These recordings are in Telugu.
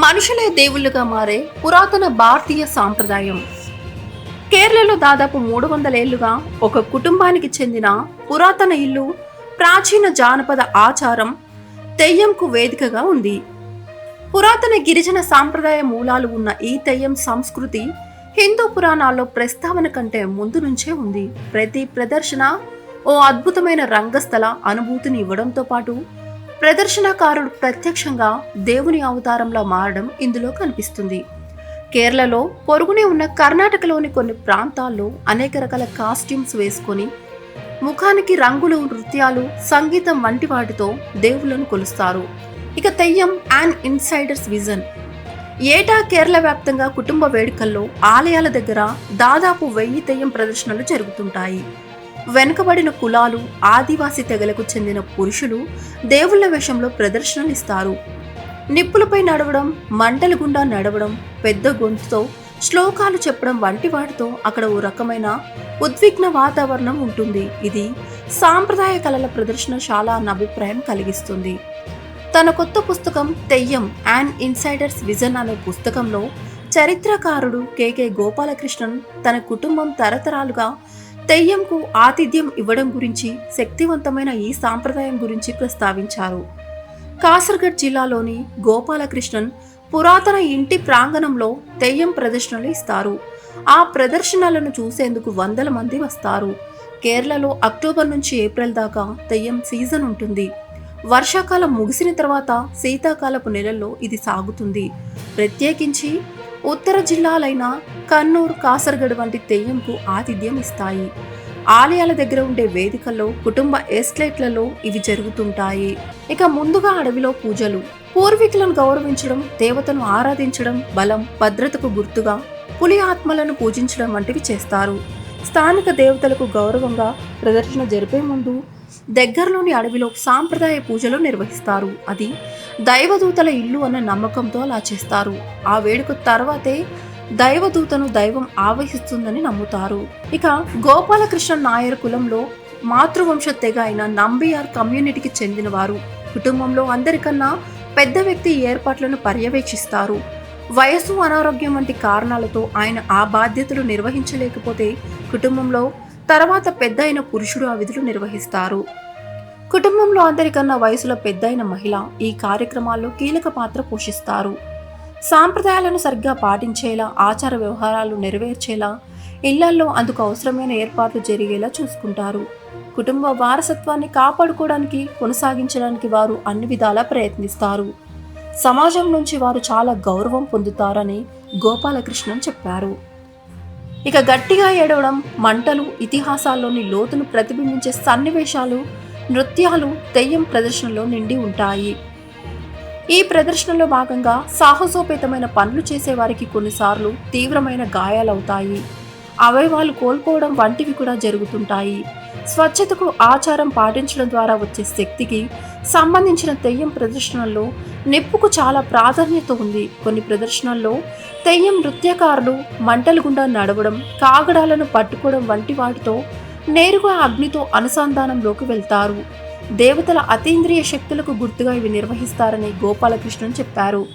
మనుషులే దేవుళ్ళుగా మారే పురాతన భారతీయ సాంప్రదాయం. కేరళలో దాదాపు మూడు వందల ఏళ్ళుగా ఒక కుటుంబానికి చెందిన పురాతన ఇల్లు ప్రాచీన జానపద ఆచారం తెయ్యంకు వేదికగా ఉంది. పురాతన గిరిజన సాంప్రదాయ మూలాలు ఉన్న ఈ తెయ్యం సంస్కృతి హిందూ పురాణాల్లో ప్రస్తావన కంటే ముందు నుంచే ఉంది. ప్రతి ప్రదర్శన ఓ అద్భుతమైన రంగస్థల అనుభూతిని ఇవ్వడంతో పాటు ప్రదర్శనకారుడు ప్రత్యక్షంగా దేవుని అవతారంలా మారడం ఇందులో కనిపిస్తుంది. కేరళలో పొరుగునే ఉన్న కర్ణాటకలోని కొన్ని ప్రాంతాల్లో అనేక రకాల కాస్ట్యూమ్స్ వేసుకొని ముఖానికి రంగులు నృత్యాలు సంగీతం వంటి వాటితో దేవుళ్ళను కొలుస్తారు. ఇక తెయ్యం అండ్ ఇన్సైడర్స్ విజన్. ఏటా కేరళ వ్యాప్తంగా కుటుంబ వేడుకల్లో ఆలయాల దగ్గర దాదాపు వెయ్యి తెయ్యం ప్రదర్శనలు జరుగుతుంటాయి. వెనుకబడిన కులాలు ఆదివాసీ తెగలకు చెందిన పురుషులు దేవుళ్ళ వేషంలో ప్రదర్శనలు ఇస్తారు నిప్పులపై నడవడం మంటల గుండా నడవడం పెద్ద గొంతుతో శ్లోకాలు చెప్పడం వంటి వాటితో అక్కడ ఓ రకమైన ఉద్విగ్న వాతావరణం ఉంటుంది. ఇది సాంప్రదాయ కళల ప్రదర్శనశాల అన్న అభిప్రాయం కలిగిస్తుంది. తన కొత్త పుస్తకం తెయ్యం అండ్ ఇన్సైడర్స్ విజన్ అనే పుస్తకంలో చరిత్రకారుడు కెకే గోపాలకృష్ణన్ తన కుటుంబం తరతరాలుగా తెయ్యంకు ఆతిథ్యం ఇవ్వడం గురించి శక్తివంతమైన ఈ సాంప్రదాయం గురించి ప్రస్తావించారు. కాసర్గఢ్ జిల్లాలోని గోపాలకృష్ణన్ పురాతన ఇంటి ప్రాంగణంలో తెయ్యం ప్రదర్శనలు ఇస్తారు. ఆ ప్రదర్శనలను చూసేందుకు వందల మంది వస్తారు. కేరళలో అక్టోబర్ నుంచి ఏప్రిల్ దాకా తెయ్యం సీజన్ ఉంటుంది. వర్షాకాలం ముగిసిన తర్వాత శీతాకాలపు నెలల్లో ఇది సాగుతుంది. ప్రత్యేకించి ఉత్తర జిల్లాలైన కన్నూర్ కాసరగడ్ వంటి తెయ్యంకు ఆతిథ్యం ఇస్తాయి. ఆలయాల దగ్గర ఉండే వేదికల్లో కుటుంబ ఎస్టేట్లలో ఇవి జరుగుతుంటాయి. ఇక ముందుగా అడవిలో పూజలు. పూర్వీకులను గౌరవించడం దేవతను ఆరాధించడం బలం భద్రతకు గుర్తుగా పులి ఆత్మలను పూజించడం వంటివి చేస్తారు. స్థానిక దేవతలకు గౌరవంగా ప్రదర్శన జరిపే ముందు దగ్గరలోని అడవిలో సాంప్రదాయ పూజలు నిర్వహిస్తారు. అది దైవదూతల ఇల్లు అన్న నమ్మకంతో అలా చేస్తారు. ఆ వేడుక తర్వాతే దైవదూతను దైవం ఆవహిస్తుందని నమ్ముతారు. ఇక గోపాలకృష్ణ నాయర్ కులంలో మాతృవంశ తెగ అయిన నంబియార్ కమ్యూనిటీకి చెందినవారు. కుటుంబంలో అందరికన్నా పెద్ద వ్యక్తి ఏర్పాట్లను పర్యవేక్షిస్తారు. వయస్సు అనారోగ్యం వంటి కారణాలతో ఆయన ఆ బాధ్యతలు నిర్వహించలేకపోతే కుటుంబంలో తర్వాత పెద్ద అయిన పురుషుడు ఆ విధులు నిర్వహిస్తారు. కుటుంబంలో అందరికన్నా వయసులో పెద్దయిన మహిళ ఈ కార్యక్రమాల్లో కీలక పాత్ర పోషిస్తారు. సాంప్రదాయాలను సరిగ్గా పాటించేలా ఆచార వ్యవహారాలు నెరవేర్చేలా ఇళ్ళల్లో అందుకు అవసరమైన ఏర్పాట్లు జరిగేలా చూసుకుంటారు. కుటుంబ వారసత్వాన్ని కాపాడుకోవడానికి కొనసాగించడానికి వారు అన్ని విధాలా ప్రయత్నిస్తారు. సమాజం నుంచి వారు చాలా గౌరవం పొందుతారని గోపాలకృష్ణన్ చెప్పారు. ఇక గట్టిగా ఏడవడం మంటలు ఇతిహాసాల్లోని లోతును ప్రతిబింబించే సన్నివేశాలు నృత్యాలు తెయ్యం ప్రదర్శనలో నిండి ఉంటాయి. ఈ ప్రదర్శనలో భాగంగా సాహసోపేతమైన పనులు చేసేవారికి కొన్నిసార్లు తీవ్రమైన గాయాలవుతాయి. అవయవాలు కోల్పోవడం వంటివి కూడా జరుగుతుంటాయి. స్వచ్ఛతకు ఆచారం పాటించడం ద్వారా వచ్చే శక్తికి సంబంధించిన తెయ్యం ప్రదర్శనల్లో నిప్పుకు చాలా ప్రాధాన్యత ఉంది. కొన్ని ప్రదర్శనల్లో తెయ్యం నృత్యకారులు మంటలు గుండా నడవడం కాగడాలను పట్టుకోవడం వంటి వాటితో నేరుగా అగ్నితో అనుసంధానంలోకి వెళ్తారు. దేవతల అతీంద్రియ శక్తులకు గుర్తుగా ఇవి నిర్వహిస్తారని గోపాలకృష్ణన్ చెప్పారు.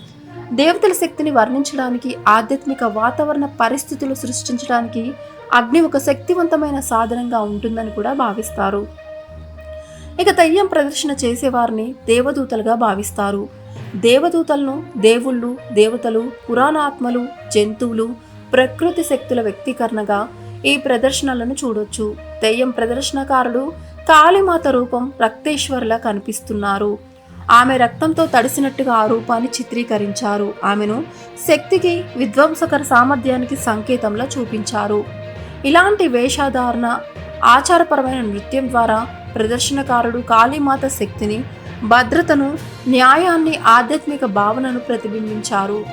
దేవతల శక్తిని వర్ణించడానికి ఆధ్యాత్మిక వాతావరణ పరిస్థితులు సృష్టించడానికి అగ్ని ఒక శక్తివంతమైన సాధనంగా ఉంటుందని కూడా భావిస్తారు. ఇక తయ్యం ప్రదర్శన చేసేవారిని దేవదూతలుగా భావిస్తారు. దేవదూతలను దేవుళ్ళు దేవతలు పురాణాత్మలు జంతువులు ప్రకృతి శక్తుల వ్యక్తీకరణగా ఈ ప్రదర్శనలను చూడొచ్చు. దెయ్యం ప్రదర్శనకారుడు కాళీమాత రూపం రక్తేశ్వర్లా కనిపిస్తున్నారు. ఆమె రక్తంతో తడిసినట్టుగా ఆ రూపాన్ని చిత్రీకరించారు. ఆమెను శక్తికి విధ్వంసకర సామర్థ్యానికి సంకేతంలా చూపించారు. ఇలాంటి వేషధారణ ఆచారపరమైన నృత్యం ద్వారా ప్రదర్శనకారుడు కాళీమాత శక్తిని భద్రతను న్యాయాన్ని ఆధ్యాత్మిక భావనను ప్రతిబింబించారు.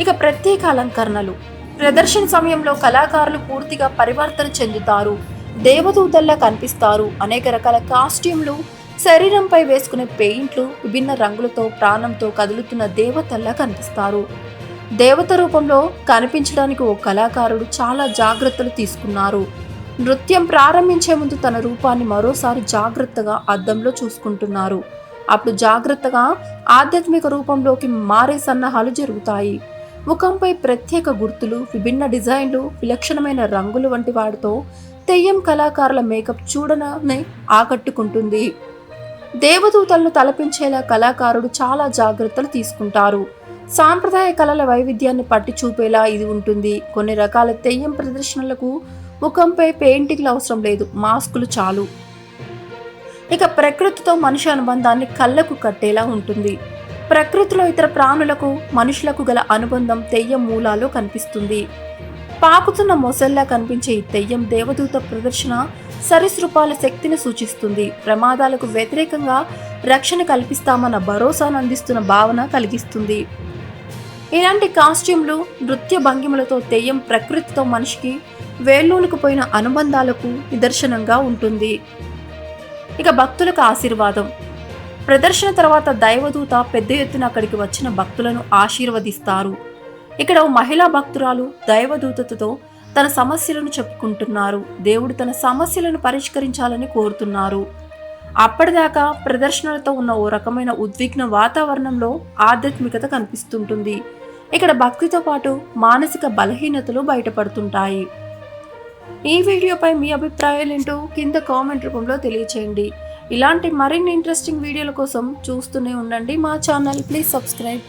ఇక ప్రత్యేక అలంకరణలు. ప్రదర్శన సమయంలో కళాకారులు పూర్తిగా పరివర్తన చెందుతారు. దేవదూతల్లా కనిపిస్తారు. అనేక రకాల కాస్ట్యూమ్లు శరీరంపై వేసుకునే పెయింట్లు విభిన్న రంగులతో ప్రాణంతో కదులుతున్న దేవతల్లా కనిపిస్తారు. దేవత రూపంలో కనిపించడానికి ఓ కళాకారుడు చాలా జాగ్రత్తలు తీసుకున్నారు. నృత్యం ప్రారంభించే ముందు తన రూపాన్ని మరోసారి జాగ్రత్తగా అద్దంలో చూసుకుంటున్నారు. అప్పుడు జాగ్రత్తగా ఆధ్యాత్మిక రూపంలోకి మారే సన్నాహాలు జరుగుతాయి. ముఖంపై ప్రత్యేక గుర్తులు విభిన్న డిజైన్లు విలక్షణమైన రంగులు వంటి వాటితో తెయ్యం కళాకారుల మేకప్ చూడననే ఆకట్టుకుంటుంది. దేవదూతలను తలపించేలా కళాకారుడు చాలా జాగ్రత్తలు తీసుకుంటారు. సాంప్రదాయ కళల వైవిధ్యాన్ని పట్టి చూపేలా ఇది ఉంటుంది. కొన్ని రకాల తెయ్యం ప్రదర్శనలకు ముఖంపై పెయింటింగ్లు అవసరం లేదు మాస్కులు చాలు. ఇక ప్రకృతితో మనిషి అనుబంధాన్ని కళ్ళకు కట్టేలా ఉంటుంది. ప్రకృతిలో ఇతర ప్రాణులకు మనుషులకు గల అనుబంధం తెయ్యం మూలాలు కనిపిస్తుంది. పాకుతున్న మొసల్లా కనిపించే ఈ తెయ్యం దేవదూత ప్రదర్శన సరీసృపాల శక్తిని సూచిస్తుంది. ప్రమాదాలకు వ్యతిరేకంగా రక్షణ కల్పిస్తామన్న భరోసాను అందిస్తున్న భావన కలిగిస్తుంది. ఇలాంటి కాస్ట్యూమ్లు నృత్య భంగిమలతో తెయ్యం ప్రకృతితో మనిషికి వేళ్ళూనుకుపోయిన అనుబంధాలకు నిదర్శనంగా ఉంటుంది. ఇక భక్తులకు ఆశీర్వాదం. ప్రదర్శన తర్వాత దైవదూత పెద్ద ఎత్తున అక్కడికి వచ్చిన భక్తులను ఆశీర్వదిస్తారు. ఇక్కడ మహిళా భక్తురాలు దైవదూతతో తన సమస్యలను చెప్పుకుంటున్నారు. దేవుడు తన సమస్యలను పరిష్కరించాలని కోరుతున్నారు. అప్పటిదాకా ప్రదర్శనలతో ఉన్న ఓ రకమైన ఉద్విగ్న వాతావరణంలో ఆధ్యాత్మికత కనిపిస్తుంటుంది. ఇక్కడ భక్తితో పాటు మానసిక బలహీనతలు బయటపడుతుంటాయి. ఈ వీడియోపై మీ అభిప్రాయాలు ఏంటో కింద కామెంట్ రూపంలో తెలియచేయండి. ఇలాంటి మరిన్ని ఇంట్రెస్టింగ్ వీడియోల కోసం చూస్తూనే ఉండండి మా ఛానల్. Please subscribe